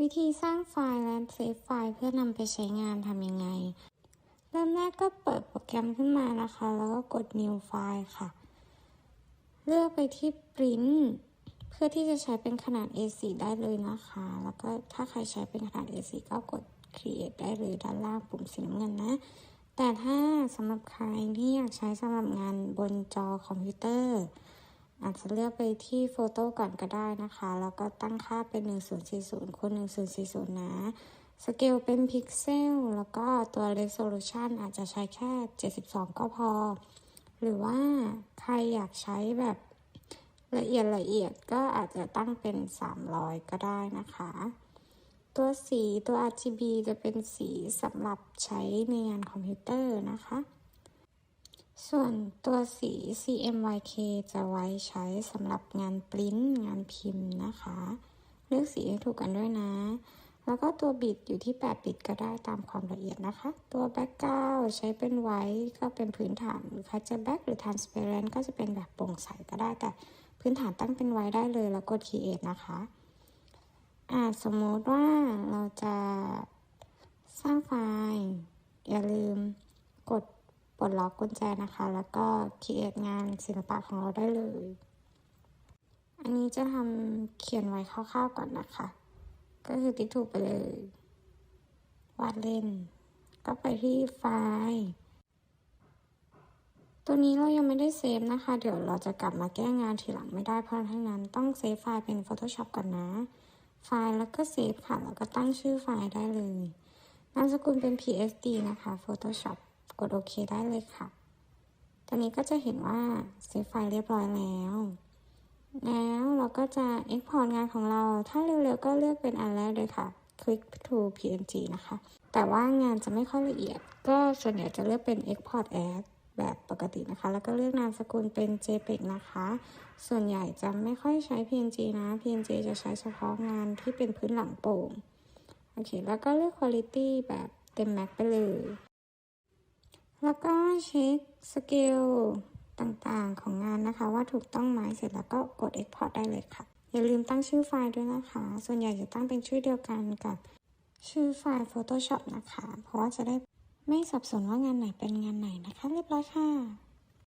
วิธีสร้างไฟล์และเซฟไฟล์เพื่อนำไปใช้งานทำยังไง เริ่มแรกก็เปิดโปรแกรมขึ้นมานะคะ แล้วก็กด new file ค่ะ เลือกไปที่ print เพื่อที่จะใช้เป็นขนาด A4 ได้เลยนะคะ แล้วก็ถ้าใครใช้เป็นขนาด A4 ก็กด create ได้เลยด้านล่างปุ่มสีน้ำเงินนะ แต่ถ้าสำหรับใครที่อยากใช้สำหรับงานบนจอคอมพิวเตอร์ อาจจะเลือกไปที่โฟโต้ก่อนก็ได้นะคะ แล้วก็ตั้งค่าเป็น 1040คูณ1040 นะสเกลเป็นพิกเซลแล้วก็ตัว resolution อาจจะใช้แค่ 72 ก็พอ หรือว่าใครอยากใช้แบบละเอียดละเอียดก็อาจจะตั้งเป็น 300 ก็ได้นะคะ ตัวสีตัว RGB จะเป็นสีสำหรับใช้ในงานคอมพิวเตอร์นะคะ ส่วนตัวสี CMYK จะไว้ใช้สำหรับงานปริ้นงานพิมพ์นะคะ เลือกสีให้ถูกกันด้วยนะ แล้วก็ตัวบิดอยู่ที่ 8 บิตก็ได้ตามความละเอียดนะคะ ตัวแบ็กกราวใช้เป็นไว้ก็เป็นพื้นฐานหรือครจะแบ็กหรือ transparent ก็จะเป็นแบบโปร่งใสก็ได้ แต่พื้นฐานตั้งเป็นไว้ได้เลยแล้วกด create นะคะอ่าสมมติว่าเราจะสร้างไฟล์ อย่าลืม ปลดล็อกกุญแจนะคะ แล้วก็ create งานศิลปะของเราได้เลย อันนี้จะทำเขียนไว้คร่าวๆก่อนนะคะ ก็คือติ๊กถูกไปเลย วาดเล่น ก็ไปที่ไฟล์ ตัวนี้เรายังไม่ได้เซฟนะคะ เดี๋ยวเราจะกลับมาแก้งานทีหลังไม่ได้ เพราะฉะนั้นต้องเซฟไฟล์เป็น Photoshop ก่อนนะ ไฟล์แล้วก็เซฟค่ะ แล้วก็ตั้งชื่อไฟล์ได้เลย นามสกุลเป็น PSD นะคะ Photoshop กดโอเคได้เลยค่ะ ตอนนี้ก็จะเห็นว่าเซฟไฟล์เรียบร้อยแล้ว แล้วเราก็จะ Export งานของเรา ถ้าเร็วๆก็เลือกเป็นอันแรกเลยค่ะ Click to PNG นะคะ แต่ว่างานจะไม่ค่อยละเอียด ก็ส่วนใหญ่จะเลือกเป็น Export as แบบปกตินะคะ แล้วก็เลือกนามสกุลเป็น JPEG นะคะ ส่วนใหญ่จะไม่ค่อยใช้ PNG นะ PNG จะใช้เฉพาะงานที่เป็นพื้นหลังโปร่ง โอเค แล้วก็เลือก Quality แบบเต็มแม็กไปเลย แล้วก็เช็คสเกลต่างๆของงานนะคะ ว่าถูกต้องไหมเสร็จแล้วก็กด Export ได้เลยค่ะ อย่าลืมตั้งชื่อไฟล์ด้วยนะคะ ส่วนใหญ่จะตั้งเป็นชื่อเดียวกันกับชื่อไฟล์ Photoshop นะคะ เพราะว่าจะได้ไม่สับสนว่างานไหนเป็นงานไหนนะคะ เรียบร้อยค่ะ